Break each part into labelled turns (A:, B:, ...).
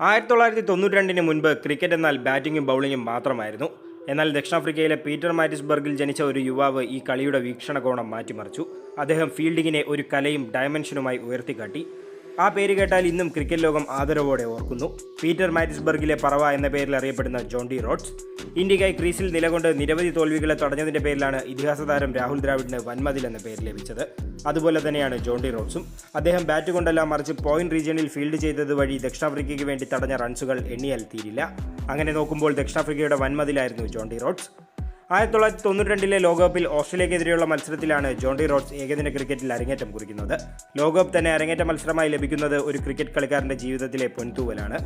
A: ആയിരത്തി തൊള്ളായിരത്തി തൊണ്ണൂറ്റി രണ്ടിന് മുൻപ് ക്രിക്കറ്റ് എന്നാൽ ബാറ്റിങ്ങും ബൗളിങ്ങും മാത്രമായിരുന്നു. എന്നാൽ ദക്ഷിണാഫ്രിക്കയിലെ പീറ്റർ മാറ്റിസ്ബർഗിൽ ജനിച്ച ഒരു യുവാവ് ഈ കളിയുടെ വീക്ഷണകോണം മാറ്റിമറിച്ചു. അദ്ദേഹം ഫീൽഡിങ്ങിനെ ഒരു കലയും ഡയമെൻഷനുമായി ഉയർത്തിക്കാട്ടി. ആ പേര് കേട്ടാൽ ഇന്നും ക്രിക്കറ്റ് ലോകം ആദരവോടെ ഓർക്കുന്നു. പീറ്റർ മാറ്റിസ്ബർഗിലെ പറവ എന്ന പേരിൽ അറിയപ്പെടുന്ന ജോണ്ടി റോഡ്സ് ഇന്ത്യക്കായി ക്രീസിൽ നിലകൊണ്ട് നിരവധി തോൽവികളെ തടഞ്ഞതിന്റെ പേരിലാണ് ഇതിഹാസ താരം രാഹുൽ ദ്രാവിഡിന് വൻമതിൽ എന്ന പേര് ലഭിച്ചത്. അതുപോലെ തന്നെയാണ് ജോണ്ടി റോഡ്സും. അദ്ദേഹം ബാറ്റ് കൊണ്ടെല്ലാം മറിച്ച് പോയിന്റ് റീജിയണിൽ ഫീൽഡ് ചെയ്തത് വഴി ദക്ഷിണാഫ്രിക്കയ്ക്ക് വേണ്ടി തടഞ്ഞ റൺസുകൾ എണ്ണിയാൽ തീരില്ല. അങ്ങനെ നോക്കുമ്പോൾ ദക്ഷിണാഫ്രിക്കയുടെ വൻമതിലായിരുന്നു ജോണ്ടി റോഡ്സ്. ആയിരത്തി തൊള്ളായിരത്തി തൊണ്ണൂറ്റി രണ്ടിലെ ലോകകപ്പിൽ ഓസ്ട്രേലിയക്കെതിരെയുള്ള മത്സരത്തിലാണ് ജോണ്ടി റോഡ്സ് ഏകദിന ക്രിക്കറ്റിൽ അരങ്ങേറ്റം കുറിക്കുന്നത്. ലോകകപ്പ് തന്നെ അരങ്ങേറ്റ മത്സരമായി ലഭിക്കുന്നത് ഒരു ക്രിക്കറ്റ് കളിക്കാരന്റെ ജീവിതത്തിലെ പൊൻതൂവലാണ്.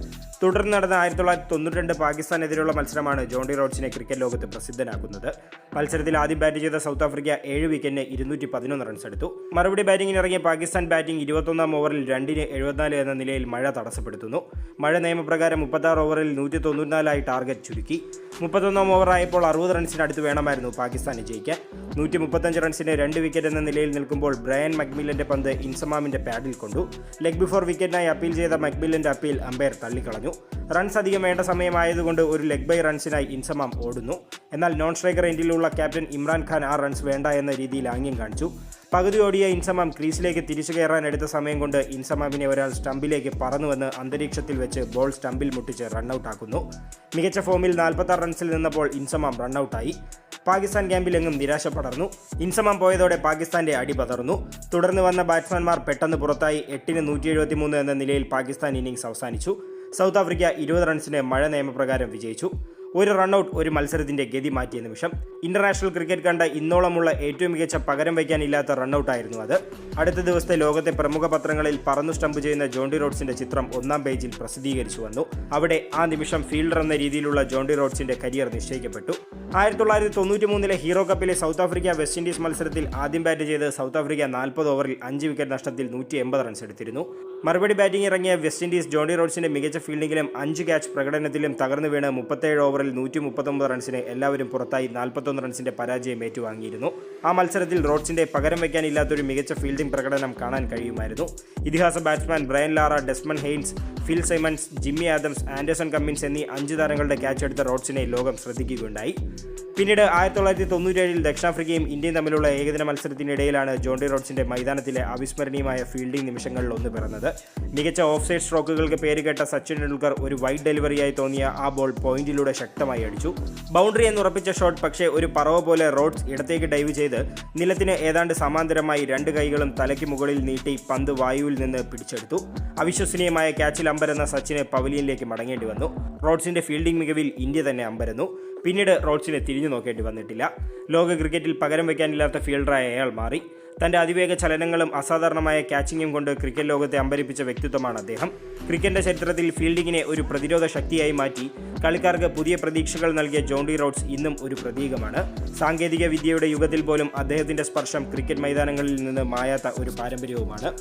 A: തുടർന്ന് നടന്ന ആയിരത്തി തൊള്ളായിരത്തി തൊണ്ണൂറ്റി രണ്ട് പാകിസ്ഥാനെതിരെയുള്ള മത്സരമാണ് ജോണ്ടി റോഡ്സിനെ ക്രിക്കറ്റ് ലോകത്ത് പ്രസിദ്ധനാക്കുന്നത്. മത്സരത്തിൽ ആദ്യം ബാറ്റ് ചെയ്ത സൗത്ത് ആഫ്രിക്ക ഏഴ് വിക്കറ്റിന് ഇരുന്നൂറ്റി പതിനൊന്ന് റൺസ് എടുത്തു. മറുപടി ബാറ്റിംഗിന് ഇറങ്ങിയ പാകിസ്ഥാൻ ബാറ്റിംഗ് ഇരുപത്തൊന്നാം ഓവറിൽ രണ്ടിന് എഴുപത്തിനാല് എന്ന നിലയിൽ മഴ തടസ്സപ്പെടുത്തുന്നു. മഴ നിയമപ്രകാരം മുപ്പത്താറ് ഓവറിൽ നൂറ്റി തൊണ്ണൂറ്റിനാലായി ടാർഗറ്റ് ചുരുക്കി. മുപ്പത്തൊന്നാം ഓവറായപ്പോൾ അറുപത് റൺസിന് അടുത്ത് വേണമായിരുന്നു പാകിസ്ഥാന് ജയിക്കാൻ. നൂറ്റി മുപ്പത്തഞ്ച് റൺസിന് രണ്ട് വിക്കറ്റ് എന്ന നിലയിൽ നിൽക്കുമ്പോൾ ബ്രയൻ മക്മില്ലന്റെ പന്ത് ഇൻസമാമിന്റെ പാഡിൽ കൊണ്ടു. ലെഗ് ബിഫോർ വിക്കറ്റിനായി അപ്പീൽ ചെയ്ത മക്മില്ലന്റെ അപ്പീൽ അമ്പയർ തള്ളിക്കളഞ്ഞു. റൺസ് അധികം വേണ്ട സമയമായതുകൊണ്ട് ഒരു ലെഗ് ബൈ റൺസിനായി ഇൻസമാം ഓടുന്നു. എന്നാൽ നോൺ സ്ട്രൈക്കർ എൻഡിലുള്ള ക്യാപ്റ്റൻ ഇമ്രാൻ ഖാൻ ആ റൺസ് വേണ്ട എന്ന രീതിയിൽ ആംഗ്യം കാണിച്ചു. പകുതി ഓടിയ ഇൻസമാം ക്രീസിലേക്ക് തിരിച്ചു കയറാൻ എടുത്ത സമയം കൊണ്ട് ഇൻസമാമിനെ ഒരാൾ സ്റ്റമ്പിലേക്ക് പറന്നുവന്ന് അന്തരീക്ഷത്തിൽ വെച്ച് ബോൾ സ്റ്റമ്പിൽ മുട്ടിച്ച് റണ്ണൌട്ടാക്കുന്നു. മികച്ച ഫോമിൽ നാൽപ്പത്താറ് റൺസിൽ നിന്നപ്പോൾ ഇൻസമാം റണ്ണൌട്ടായി. പാകിസ്ഥാൻ ക്യാമ്പിലെങ്ങും നിരാശ പടർന്നു ഇൻസമാം പോയതോടെ പാകിസ്ഥാന്റെ അടി പതർന്നു തുടർന്ന് വന്ന ബാറ്റ്സ്മാൻമാർ പെട്ടെന്ന് പുറത്തായി എട്ടിന് നൂറ്റി എഴുപത്തിമൂന്ന് എന്ന നിലയിൽ പാകിസ്ഥാൻ ഇന്നിംഗ്സ് അവസാനിച്ചു. സൗത്ത് ആഫ്രിക്ക ഇരുപത് റൺസിന് മഴ നിയമപ്രകാരം വിജയിച്ചു. ഒരു റണ്ണൌട്ട് ഒരു മത്സരത്തിന്റെ ഗതി മാറ്റിയ നിമിഷം ഇന്റർനാഷണൽ ക്രിക്കറ്റ് കണ്ട ഇന്നോളമുള്ള ഏറ്റവും മികച്ച പകരം വയ്ക്കാനില്ലാത്ത റണ്ണൌട്ടായിരുന്നു അത്. അടുത്ത ദിവസത്തെ ലോകത്തെ പ്രമുഖ പത്രങ്ങളിൽ പറന്നു സ്റ്റംപ് ചെയ്യുന്ന ജോണ്ടി റോഡ്സിന്റെ ചിത്രം ഒന്നാം പേജിൽ പ്രസിദ്ധീകരിച്ചു വന്നു. അവിടെ ആ നിമിഷം ഫീൽഡർ എന്ന രീതിയിലുള്ള ജോണ്ടി റോഡ്സിന്റെ കരിയർ നിശ്ചയിക്കപ്പെട്ടു. ആയിരത്തി തൊള്ളായിരത്തി തൊണ്ണൂറ്റി മൂന്നിലെ ഹീറോ കപ്പിലെ സൗത്ത് ആഫ്രിക്ക വെസ്റ്റ് ഇൻഡീസ് മത്സരത്തിൽ ആദ്യം ബാറ്റ് ചെയ്ത് സൗത്ത് ആഫ്രിക്ക നാൽപ്പത് ഓവറിൽ അഞ്ച് വിക്കറ്റ് നഷ്ടത്തിൽ നൂറ്റി എൺപത് റൺസ് എടുത്തിരുന്നു. മറുപടി ബാറ്റിംഗ് ഇറങ്ങിയ വെസ്റ്റ് ഇൻഡീസ് ജോണി റോഡ്സിന്റെ മികച്ച ഫീൽഡിംഗിലും അഞ്ച് ക്യാച്ച് പ്രകടനത്തിലും തകർന്നു വീണ് മുപ്പത്തേഴ് ഓവറിൽ നൂറ്റി മുപ്പത്തൊമ്പത് റൺസിന് എല്ലാവരും പുറത്തായി നാൽപ്പത്തൊന്ന് റൺസിന്റെ പരാജയം ഏറ്റുവാങ്ങിയിരുന്നു. ആ മത്സരത്തിൽ റോഡ്സിന്റെ പകരം വയ്ക്കാനില്ലാത്തൊരു മികച്ച ഫീൽഡിംഗ് പ്രകടനം കാണാൻ കഴിയുമായിരുന്നു. ഇതിഹാസ batsman Brian Lara Desmond Haynes Phil Simmons Jimmy Adams Anderson Cummins എന്നീ അഞ്ച് താരങ്ങളുടെ ക്യാച്ച് എടുത്ത റോഡ്സിനെ ലോകം ശ്രദ്ധിക്കുകയുണ്ടായി. പിന്നീട് ആയിരത്തി തൊള്ളായിരത്തി തൊണ്ണൂറ്റേഴിൽ ദക്ഷിണാഫ്രിക്കയും ഇന്ത്യയും തമ്മിലുള്ള ഏകദിന മത്സരത്തിനിടയിലാണ് ജോണ്ടി റോഡ്സിന്റെ മൈതാനത്തിലെ അവിസ്മരണീയമായ ഫീൽഡിംഗ് നിമിഷങ്ങളിൽ ഒന്ന് പിറന്നത്. മികച്ച ഓഫ് സൈഡ് സ്ട്രോക്കുകൾക്ക് പേരുകേട്ട സച്ചിൻ ടെണ്ടുൽക്കർ ഒരു വൈഡ് ഡെലിവറിയായി തോന്നിയ ആ ബോൾ പോയിന്റിലൂടെ ശക്തമായി അടിച്ചു. ബൗണ്ടറി എന്ന് ഉറപ്പിച്ച ഷോട്ട് പക്ഷേ ഒരു പറവ പോലെ റോഡ്സ് ഇടത്തേക്ക് ഡൈവ് ചെയ്ത് നിലത്തിന് ഏതാണ്ട് സമാന്തരമായി രണ്ട് കൈകളും തലയ്ക്ക് മുകളിൽ നീട്ടി പന്ത് വായുവിൽ നിന്ന് പിടിച്ചെടുത്തു. അവിശ്വസനീയമായ ക്യാച്ചിൽ അമ്പരെന്ന സച്ചിന് പവലിയനിലേക്ക് മടങ്ങേണ്ടി വന്നു. റോഡ്സിന്റെ ഫീൽഡിംഗ് മികവിൽ ഇന്ത്യ തന്നെ അമ്പരന്നു. പിന്നീട് റോഡ്സിനെ തിരിഞ്ഞു നോക്കേണ്ടി വന്നിട്ടില്ല. ലോക ക്രിക്കറ്റിൽ പകരം വയ്ക്കാനില്ലാത്ത ഫീൽഡറായ അയാൾ മാറി. തന്റെ അതിവേഗ ചലനങ്ങളും അസാധാരണമായ ക്യാച്ചിങ്ങും കൊണ്ട് ക്രിക്കറ്റ് ലോകത്തെ അമ്പരിപ്പിച്ച വ്യക്തിത്വമാണ് അദ്ദേഹം. ക്രിക്കറ്റിന്റെ ചരിത്രത്തിൽ ഫീൽഡിങ്ങിനെ ഒരു പ്രതിരോധ ശക്തിയായി മാറ്റി. കളിക്കാർക്ക് പുതിയ പ്രതീക്ഷകൾ നൽകിയ ജോണ്ടി റോഡ്സ് ഇന്നും ഒരു പ്രതീകമാണ്. സാങ്കേതിക വിദ്യയുടെ യുഗത്തിൽ പോലും അദ്ദേഹത്തിന്റെ സ്പർശം ക്രിക്കറ്റ് മൈതാനങ്ങളിൽ നിന്ന് മായാത്ത ഒരു പാരമ്പര്യവുമാണ്.